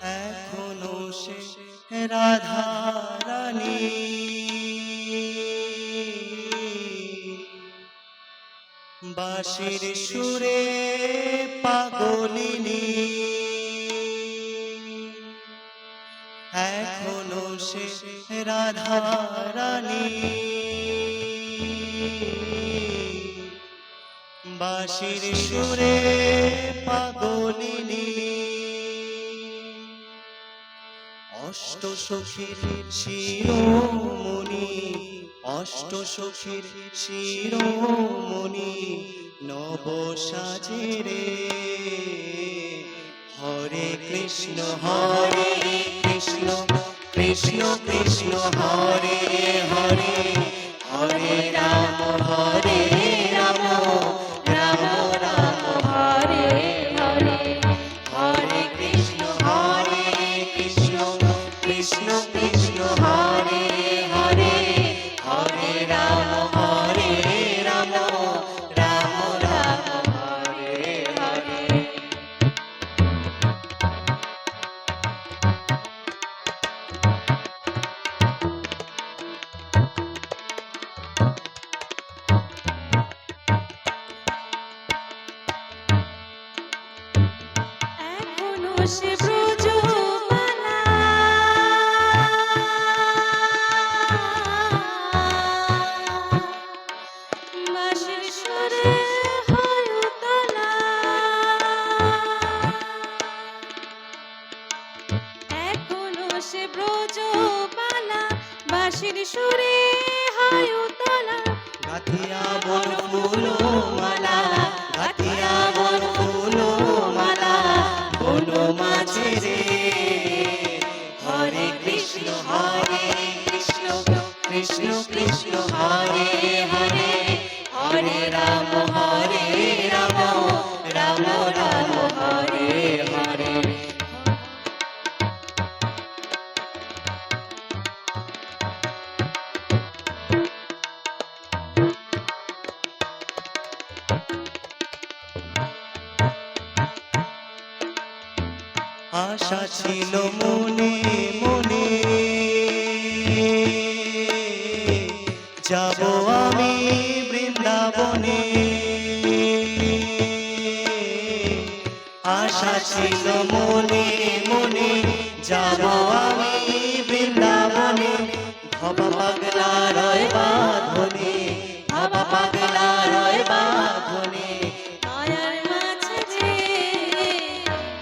এখনও সে রাধা রানী বাঁশির সুরে পাগলিনী। এখনও সে রাধা রানী বাঁশির সুরে পাগলিনী। অষ্ট সখীর শিরোমণি, অষ্ট সখীর শিরোমণি, নব সাজে হরে কৃষ্ণ হরে কৃষ্ণ কৃষ্ণ কৃষ্ণ, হরে হরে। সে ব্রজমালা বাঁশির সুরে হয় উতলা। গাথিয়া বন ফুল বন মাঝে রে আশা ছিল মনে মনে। যাব আমি বৃন্দাবনে। আশা ছিল মনে মনে, যাব আমি বৃন্দাবনে। ভবা পাগলা রয় বাঁধনে ভবা পাগলা রয়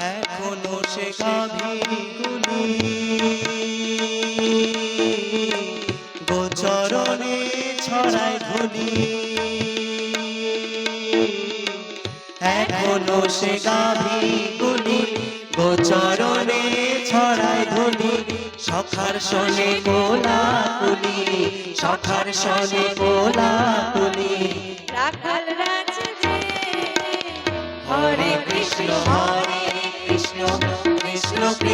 এখনও সে গাভীগুলি গোচরণে ছড়ায় ধুলি এখনও সে গাভীগুলি গোচরণে ছড়ায় ধুলি সখার শনে কোলা তুলি সখার শনে কোলা তুলি রাখাল রাজে হরে কৃষ্ণ